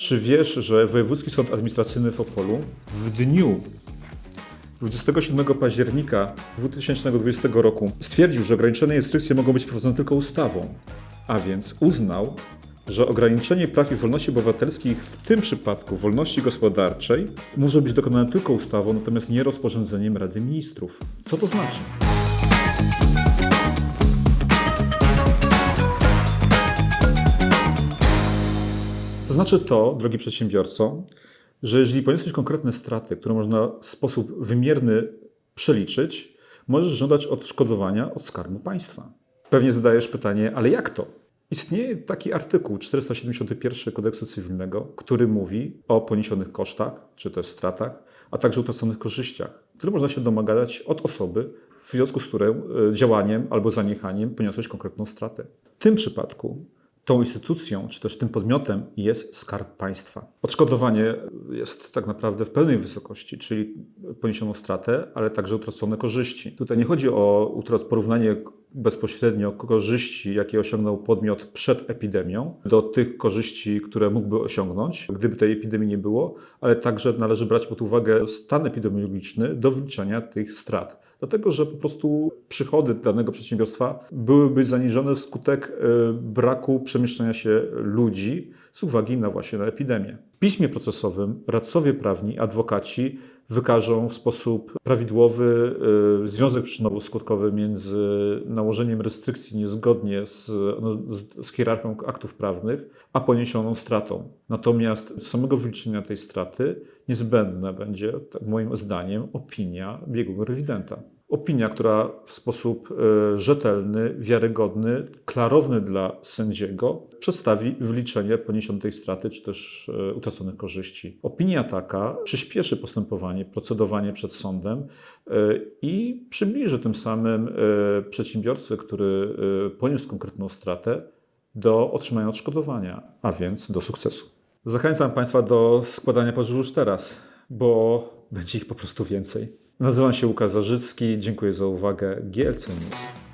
Czy wiesz, że Wojewódzki Sąd Administracyjny w Opolu w dniu 27 października 2020 roku stwierdził, że ograniczone restrykcje mogą być wprowadzone tylko ustawą, a więc uznał, że ograniczenie praw i wolności obywatelskich, w tym przypadku wolności gospodarczej, może być dokonane tylko ustawą, natomiast nie rozporządzeniem Rady Ministrów. Co to znaczy? To znaczy to, drogi przedsiębiorco, że jeżeli poniosłeś konkretne straty, które można w sposób wymierny przeliczyć, możesz żądać odszkodowania od Skarbu Państwa. Pewnie zadajesz pytanie, ale jak to? Istnieje taki artykuł 471 kodeksu cywilnego, który mówi o poniesionych kosztach, czy też stratach, a także utraconych korzyściach, które można się domagać od osoby, w związku z którą e, działaniem albo zaniechaniem poniosłeś konkretną stratę. W tym przypadku tą instytucją, czy też tym podmiotem jest Skarb Państwa. Odszkodowanie jest tak naprawdę w pełnej wysokości, czyli poniesioną stratę, ale także utracone korzyści. Tutaj nie chodzi o porównanie bezpośrednio korzyści, jakie osiągnął podmiot przed epidemią, do tych korzyści, które mógłby osiągnąć, gdyby tej epidemii nie było, ale także należy brać pod uwagę stan epidemiologiczny do wyliczenia tych strat. Dlatego, że po prostu przychody danego przedsiębiorstwa byłyby zaniżone wskutek e, braku przemieszczania się ludzi z uwagi na właśnie na epidemię. W piśmie procesowym radcowie prawni, adwokaci wykażą w sposób prawidłowy e, związek przyczynowo-skutkowy między nałożeniem restrykcji niezgodnie no, z, z hierarchią aktów prawnych, a poniesioną stratą. Natomiast z samego wyliczenia tej straty niezbędna będzie, tak moim zdaniem, opinia biegłego rewidenta. Opinia, która w sposób e, rzetelny, wiarygodny, klarowny dla sędziego przedstawi wyliczenie poniesionej straty czy też e, utraconych korzyści. Opinia taka przyspieszy postępowanie, procedowanie przed sądem e, i przybliży tym samym przedsiębiorcę, który poniósł konkretną stratę, do otrzymania odszkodowania, a więc do sukcesu. Zachęcam Państwa do składania pozwów już teraz, bo będzie ich po prostu więcej. Nazywam się Łukasz Zarzycki, dziękuję za uwagę. GLC News.